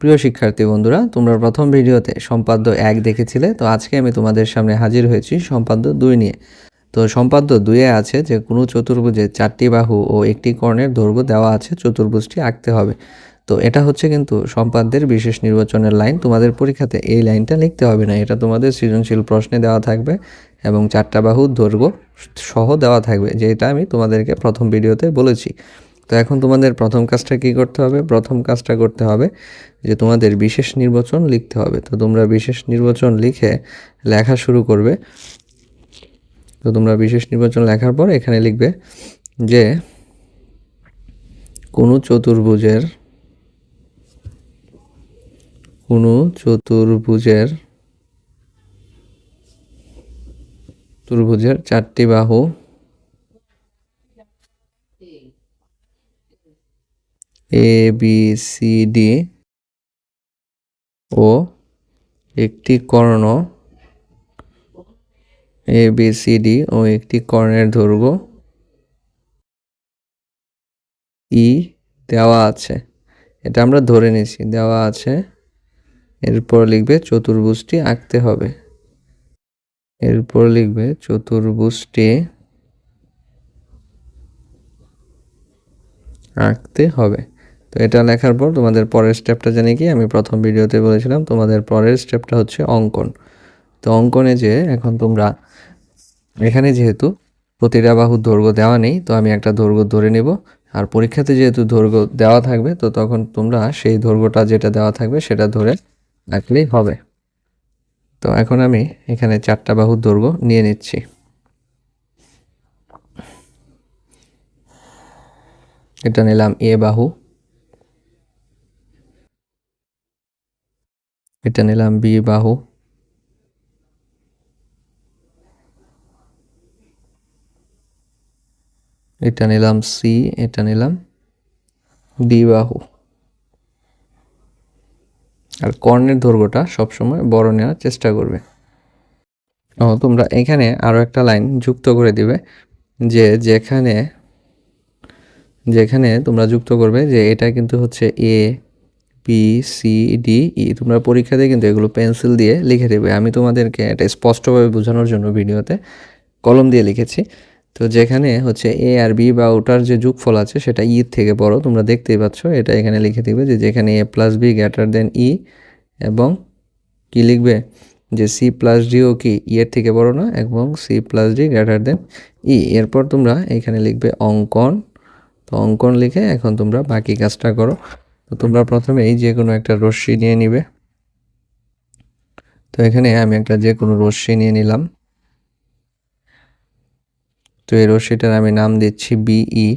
প্রিয় শিক্ষার্থী বন্ধুরা, তোমরা প্রথম ভিডিওতে সম্পাদ্য এক দেখেছিলে, তো আজকে আমি তোমাদের সামনে হাজির হয়েছি সম্পাদ্য দুই নিয়ে। তো সম্পাদ্য দুইয়ে আছে যে, কোনো চতুর্ভুজে চারটি বাহু ও একটি কর্ণের দৈর্ঘ্য দেওয়া আছে, চতুর্ভুজটি আঁকতে হবে। তো এটা হচ্ছে কিন্তু সম্পাদ্যের বিশেষ নির্বাচনের লাইন, তোমাদের পরীক্ষাতে এই লাইনটা লিখতে হবে না, এটা তোমাদের সৃজনশীল প্রশ্নে দেওয়া থাকবে এবং চারটা বাহুর দৈর্ঘ্য সহ দেওয়া থাকবে, যেটা আমি তোমাদেরকে প্রথম ভিডিওতে বলেছি। তো এখন তোমাদের প্রথম কাজটা কি করতে হবে? প্রথম কাজটা করতে হবে যে তোমাদের বিশেষ নির্বাচন লিখতে হবে। তো তোমরা বিশেষ নির্বাচন লিখে লেখা শুরু করবে। তো তোমরা বিশেষ নির্বাচন লেখার পর এখানে লিখবে যে কোনো চতুর্ভুজের কোনো চতুর্ভুজের চতুর্ভুজের চারটি বাহু এ বি সি ডি ও একটি কর্ণ। এ বি সি ডি ও একটি কর্ণের দৈর্ঘ্য ই দেওয়া আছে। এটা আমরা ধরে নিছি দেওয়া আছে। এরপর লিখবে চতুর্ভুজটি আঁকতে হবে। এরপর লিখবে চতুর্ভুজটি আঁকতে হবে। তো এটা লেখার পর তোমাদের পরের স্টেপটা জানি কি আমি প্রথম ভিডিওতে বলেছিলাম তোমাদের পরের স্টেপটা হচ্ছে অঙ্কন। তো অঙ্কনে যে এখন তোমরা, এখানে যেহেতু প্রতিটা বাহুর দৈর্ঘ্য দেওয়া নেই, তো আমি একটা দৈর্ঘ্য ধরে নেব। আর পরীক্ষাতে যেহেতু দৈর্ঘ্য দেওয়া থাকবে, তো তখন তোমরা সেই দৈর্ঘ্যটা যেটা দেওয়া থাকবে সেটা ধরে আঁকলেই হবে। তো এখন আমি এখানে চারটা বাহুর দৈর্ঘ্য নিয়ে নিচ্ছি। এটা নিলাম এ বাহু এটা নিলাম বি বাহু। এটা নিলাম সি, এটা নিলাম ডি বাহু। আর কর্ণের দৈর্ঘ্যটা সবসময় বড় নেওয়ার চেষ্টা করবে। ও, তোমরা এখানে আরও একটা লাইন যুক্ত করে দিবে যে যেখানে যেখানে তোমরা যুক্ত করবে যে এটা কিন্তু হচ্ছে A B C D E তোমরা পরীক্ষাতে কিন্তু এগুলো পেন্সিল দিয়ে লিখে দেবে। আমি তোমাদেরকে এটা স্পষ্টভাবে বোঝানোর জন্য ভিডিওতে কলম দিয়ে লিখেছি। তো যেখানে হচ্ছে এ আর বি বা ওটার যে যোগফল আছে সেটা ই থেকে বড়, তোমরা দেখতেই পাচ্ছ, এটা এখানে লিখে দিবে যে যেখানে A plus B greater than E এবং কি লিখবে? যে সি প্লাস ডিও কি ই এর থেকে বড় না, এবং C plus D greater than E এরপর তোমরা এখানে লিখবে অঙ্কন। তো অঙ্কন লিখে এখন তোমরা বাকি কাজটা করো। তো তোমরা প্রথমে এই যে কোনো একটা রশ্মি নিয়ে নিবে। তো এখানে আমি একটা যে কোনো রশ্মি নিয়ে নিলাম। তো এই রশ্মিটার আমি নাম দিচ্ছি বিই।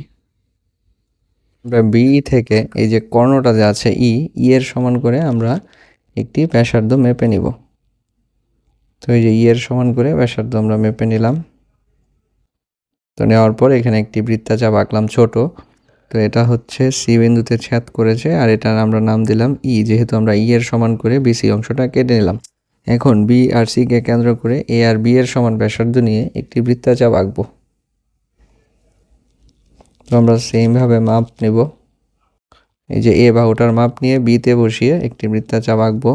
আমরা বিই থেকে এই যে কর্ণটা যে আছে ই ই এর সমান করে আমরা একটি ব্যাসার্ধ মেপে নিব। তো এই যে ই এর সমান করে ব্যাসার্ধ আমরা মেপে নিলাম। তো নেওয়ার পর এখানে একটি বৃত্তাচাপ আঁকলাম ছোট। তো এটা হচ্ছে সি বিন্দুতে ছেদ করেছে আর এটার আমরা নাম দিলাম ই, যেহেতু আমরা ই এর সমান করে বিসি অংশটা কেটে নিলাম। এখন বি আর সিকে কেন্দ্র করে এ আর বি এর সমান ব্যাসার্ধ নিয়ে একটি বৃত্তাচাপ আঁকবো। তো আমরা সেমভাবে মাপ নেব। এই যে এ বাহুটার মাপ নিয়ে বিতে বসিয়ে একটি বৃত্তাচাপ আঁকবো।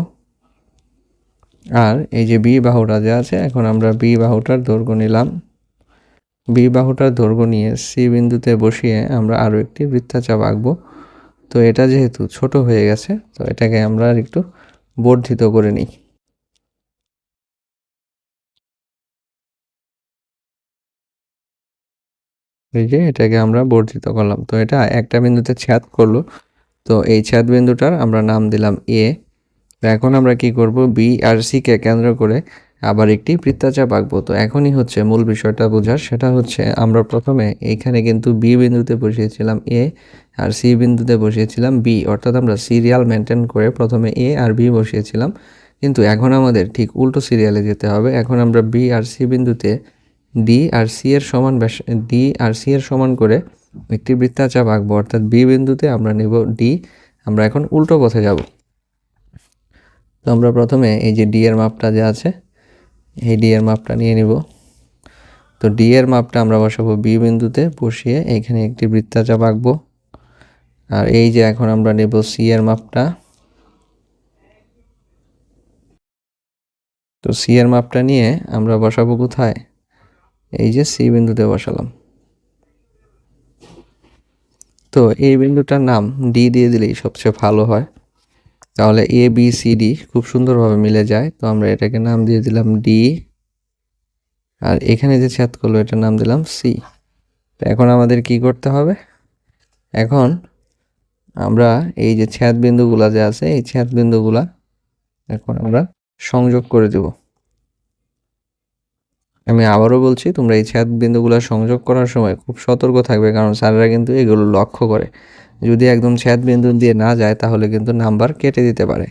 আর এই যে বি বাহুটা যে আছে, এখন আমরা বি বাহুটার দৈর্ঘ্য নিলাম। বি বাহুটার দৈর্ঘ্য নিয়ে সি বিন্দুতে বসিয়ে আমরা আরও একটি বৃত্তাচাপ আঁকবো। তো এটা যেহেতু ছোট হয়ে গেছে, তো এটাকে আমরা আর একটু বর্ধিত করে নিই। এই যে এটাকে আমরা বর্ধিত করলাম। তো এটা একটা বিন্দুতে ছেদ করল। তো এই ছেদ বিন্দুটার আমরা নাম দিলাম এ এখন আমরা কি করব? বি আর সিকে কেন্দ্র করে আবার একটি বৃত্তাচাপ আঁকবো তো এখনই হচ্ছে মূল বিষয়টা বোঝার, সেটা হচ্ছে আমরা প্রথমে এইখানে কিন্তু বি বিন্দুতে বসিয়েছিলাম এ আর সি বিন্দুতে বসিয়েছিলাম বি, অর্থাৎ আমরা সিরিয়াল মেনটেন করে প্রথমে এ আর বি বসিয়েছিলাম। কিন্তু এখন আমাদের ঠিক উল্টো সিরিয়ালে যেতে হবে। এখন আমরা বি আর সি বিন্দুতে ডি আর সি এর সমান ডি আর সি এর সমান করে একটি বৃত্তাচাপ আঁকবো অর্থাৎ বি বিন্দুতে আমরা নেব ডি। আমরা এখন উল্টো পথে যাব। তো আমরা প্রথমে এই যে ডি এর মাপটা যে আছে এই ডি এর মাপটা নিয়ে নিব। তো ডি এর মাপটা আমরা বসাবো বি বিন্দুতে বসিয়ে এখানে একটি বৃত্তাচাপ আঁকবো। আর এই যে এখন আমরা নেব সি এর মাপটা। তো সি এর মাপটা নিয়ে আমরা বসাবো কোথায়? এই যে সি বিন্দুতে বসালাম। তো এই বিন্দুটার নাম ডি দিয়ে দিলেই সবচেয়ে ভালো হয়। তাহলে এ বি সি ডি খুব সুন্দরভাবে মিলে যায়। তো আমরা এটাকে নাম দিয়ে দিলাম ডি আর এখানে যে ছেদ করল, এটার নাম দিলাম সি তো এখন আমাদের কি করতে হবে? এখন আমরা এই যে ছেদ বিন্দুগুলা যে আছে, এই ছেদ বিন্দুগুলা এখন আমরা সংযোগ করে দেব। আমি আবারও বলছি, তোমরা এই ছেদ বিন্দুগুলো সংযোগ করার সময় খুব সতর্ক থাকবে, কারণ স্যাররা কিন্তু এগুলো লক্ষ্য করে। যদি একদম ছেদ বিন্দু দিয়ে না যায়, তাহলে কিন্তু নাম্বার কেটে দিতে পারে।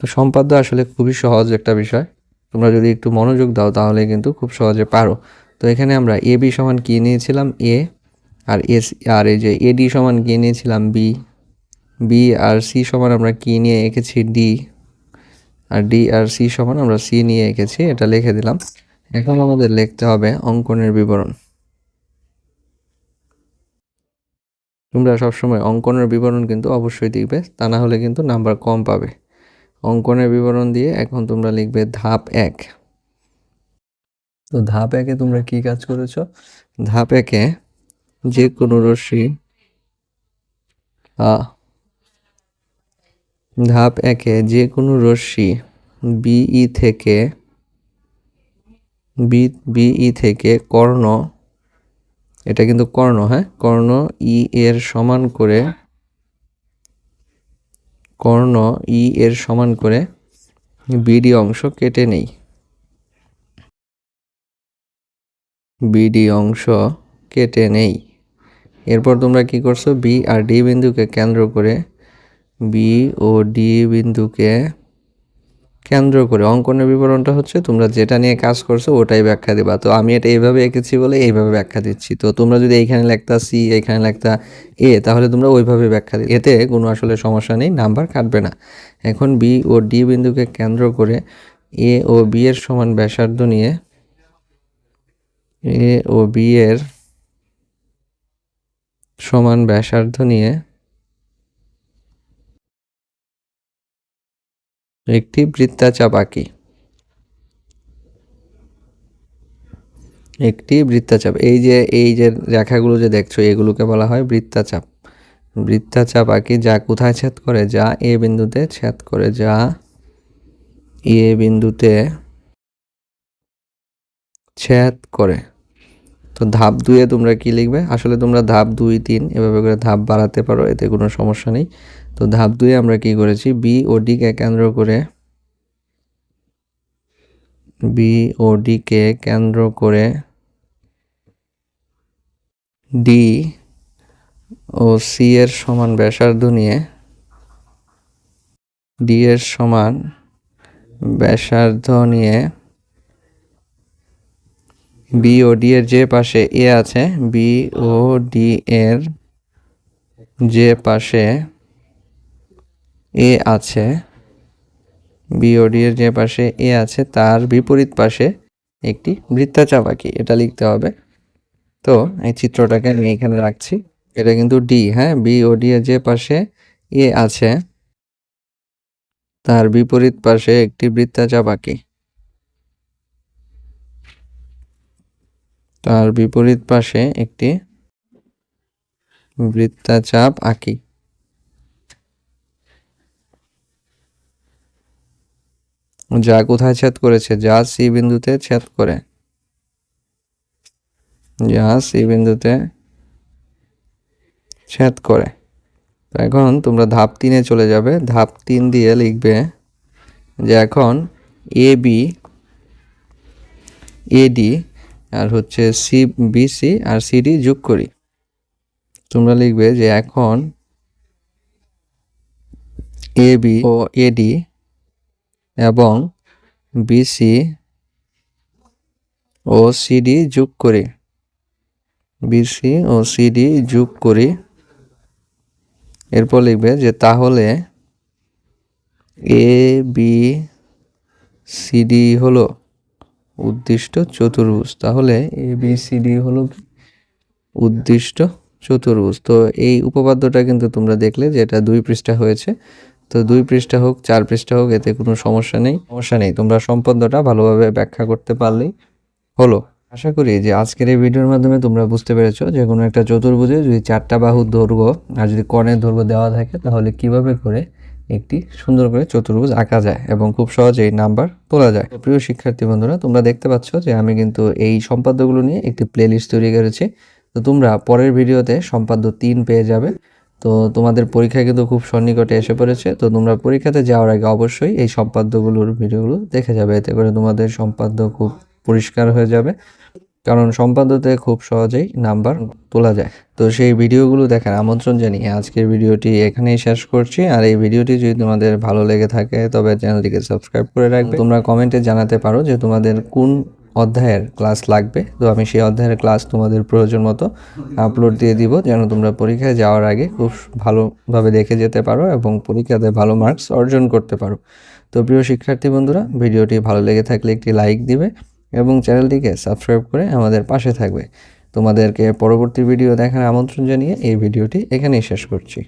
তো সম্পাদ্য আসলে খুবই সহজ একটা বিষয়। তোমরা যদি একটু মনোযোগ দাও, তাহলে কিন্তু খুব সহজে পারো। তো এখানে আমরা এ বি সমান কি নিয়েছিলাম? এ আর এস, আর এই যে এডি সমান কি নিয়েছিলাম? বি। বি আর সি সমান আমরা কি নিয়ে এঁকেছি? ডি। আর ডি আর সি সমান আমরা সি নিয়ে এঁকেছি, এটা লিখে দিলাম। এখন আমাদের লিখতে হবে অঙ্কনের বিবরণ। তোমরা সবসময় অঙ্কনের বিবরণ কিন্তু অবশ্যই দিবে তা না হলে কিন্তু নাম্বার কম পাবে। অঙ্কনের বিবরণ দিয়ে এখন তোমরা লিখবে ধাপ এক। তো ধাপ একে তোমরা কি কাজ করেছ? ধাপ একে যে কোনো রশ্মি ধাপ একে যে কোনো রশ্মি বিই থেকে, বি বিই থেকে কর্ণ এটা কিন্তু কর্ণ হ্যাঁ? কর্ণ ই এর সমান করে কর্ণ ই এর সমান করে বিডি অংশ কেটে নেই। বিডি অংশ কেটে নেই। এরপর তোমরা কি করছ? বি আর ডি বিন্দুকে কেন্দ্র করে বি ও ডি বিন্দুকে কেন্দ্র করে অঙ্কনের বিবরণটা হচ্ছে তোমরা যেটা নিয়ে কাজ করছ ওটাই ব্যাখ্যা দিবা। তো আমি এটা এইভাবে এঁকেছি বলে এইভাবে ব্যাখ্যা দিচ্ছি। তো তোমরা যদি এইখানে লেখতা সি, এইখানে লেখতা এ, তাহলে তোমরা ওইভাবে ব্যাখ্যা দিই এতে কোনো আসলে সমস্যা নেই, নাম্বার কাটবে না। এখন বি ও ডি বিন্দুকে কেন্দ্র করে এ ও বি এর সমান ব্যাসার্ধ নিয়ে এ ও বি এর সমান ব্যাসার্ধ নিয়ে একটি বৃত্তাচাপ আঁকি একটি বৃত্তাচাপ এই যে এই যে রেখাগুলো যে দেখছ, এগুলোকে বলা হয় বৃত্তাচাপ বৃত্তাচাপ আঁকি যা কোথায় ছেদ করে? যা এ বিন্দুতে ছেদ করে। যা এ বিন্দুতে ছেদ করে। তো ধাপ দুয়ে তোমরা কি লিখবে? আসলে তোমরা ধাপ দুই, তিন এভাবে করে ধাপ বাড়াতে পারো, এতে কোনো সমস্যা নেই। তো ধাপ দুয়ে আমরা কি করেছি? বি ও ডিকে কেন্দ্র করে বি ও ডিকে কেন্দ্র করে ডি ও সি এর সমান ব্যাসার্ধ নিয়ে ডি এর সমান ব্যাসার্ধ নিয়ে বি ও ডি এর যে পাশে এ আছে বি ও ডি এর যে পাশে এ আছে বিওডি এর যে পাশে এ আছে, তার বিপরীত পাশে একটি বৃত্তাচাপ আঁকি এটা লিখতে হবে। তো এই চিত্রটাকে আমি এখানে রাখছি, এটা কিন্তু ডি হ্যাঁ? বিওডি এর যে পাশে এ আছে, তার বিপরীত পাশে একটি বৃত্তাচাপ আঁকি তার বিপরীত পাশে একটি বৃত্তাচাপ আঁকি যা কোথায় ছেদ করেছে? যা সি বিন্দুতে ছেদ করে। যা সি বিন্দুতে ছেদ করে। তো এখন তোমরা ধাপ তিনে চলে যাবে। ধাপ তিন দিয়ে লিখবে যে এখন এ বি এডি আর হচ্ছে সি বিসি আর সিডি যোগ করি। তোমরা লিখবে যে এখন এ বি ও এডি এবং বিসি ও সিডি যোগ করি বিসি ও সিডি যোগ করি, এরপর লিখবে যে তাহলে এ বি সিডি হলো উদ্দিষ্ট চতুর্ভুজ। তাহলে এ বি সি ডি হলো উদ্দিষ্ট চতুর্ভুজ। তো এই উপপাদ্যটা কিন্তু তোমরা দেখলে যে এটা দুই পৃষ্ঠা হয়েছে। তো দুই পৃষ্ঠা হোক, চার পৃষ্ঠা হোক, এতে কোনো সমস্যা নেই। সমস্যা নেই, তোমরা সম্পদটা ভালোভাবে ব্যাখ্যা করতে পারলেই হলো। আশা করি যে আজকের এই ভিডিওর মাধ্যমে তোমরা বুঝতে পেরেছ যে কোনো একটা চতুর্ভুজে যদি চারটা বাহুর দৈর্ঘ্য আর যদি কর্ণের দৈর্ঘ্য দেওয়া থাকে, তাহলে কীভাবে করে একটি সুন্দর করে চতুর্ভুজ আঁকা যায় এবং খুব সহজেই নাম্বার তোলা যায়। প্রিয় শিক্ষার্থী বন্ধুরা, তোমরা দেখতে পাচ্ছ যে আমি কিন্তু এই সম্পাদ্যগুলো নিয়ে একটি প্লেলিস্ট তৈরি করেছি। তো তোমরা পরের ভিডিওতে সম্পাদ্য তিন পেয়ে যাবে। তো তোমাদের পরীক্ষা কিন্তু খুব সন্নিকটে এসে পড়েছে। তো তোমরা পরীক্ষাতে যাওয়ার আগে অবশ্যই এই সম্পাদ্যগুলোর ভিডিওগুলো দেখে যাবে। এতে করে তোমাদের সম্পাদ্য খুব পরিষ্কার হয়ে যাবে। কারণ সম্পাদ্যতে খুব সহজেই নাম্বার তোলা যায়। তো সেই ভিডিওগুলো দেখার আমন্ত্রণ জানিয়ে আজকের ভিডিওটি এখানেই শেষ করছি। আর এই ভিডিওটি যদি তোমাদের ভালো লেগে থাকে, তবে চ্যানেলটিকে সাবস্ক্রাইব করে রাখবে। তোমরা কমেন্টে জানাতে পারো যে তোমাদের কোন অধ্যায়ের ক্লাস লাগবে। তো আমি সেই অধ্যায়ের ক্লাস তোমাদের প্রয়োজন মতো আপলোড দিয়ে দিব, যেন তোমরা পরীক্ষায় যাওয়ার আগে খুব ভালোভাবে দেখে যেতে পারো এবং পরীক্ষাতে ভালো মার্কস অর্জন করতে পারো। তো প্রিয় শিক্ষার্থী বন্ধুরা, ভিডিওটি ভালো লেগে থাকলে একটি লাইক দিবে এবং চ্যানেলটিকে সাবস্ক্রাইব করে আমাদের পাশে থাকবে। তোমাদেরকে পরবর্তী ভিডিও দেখার আমন্ত্রণ জানিয়ে এই ভিডিওটি এখানেই শেষ করছি।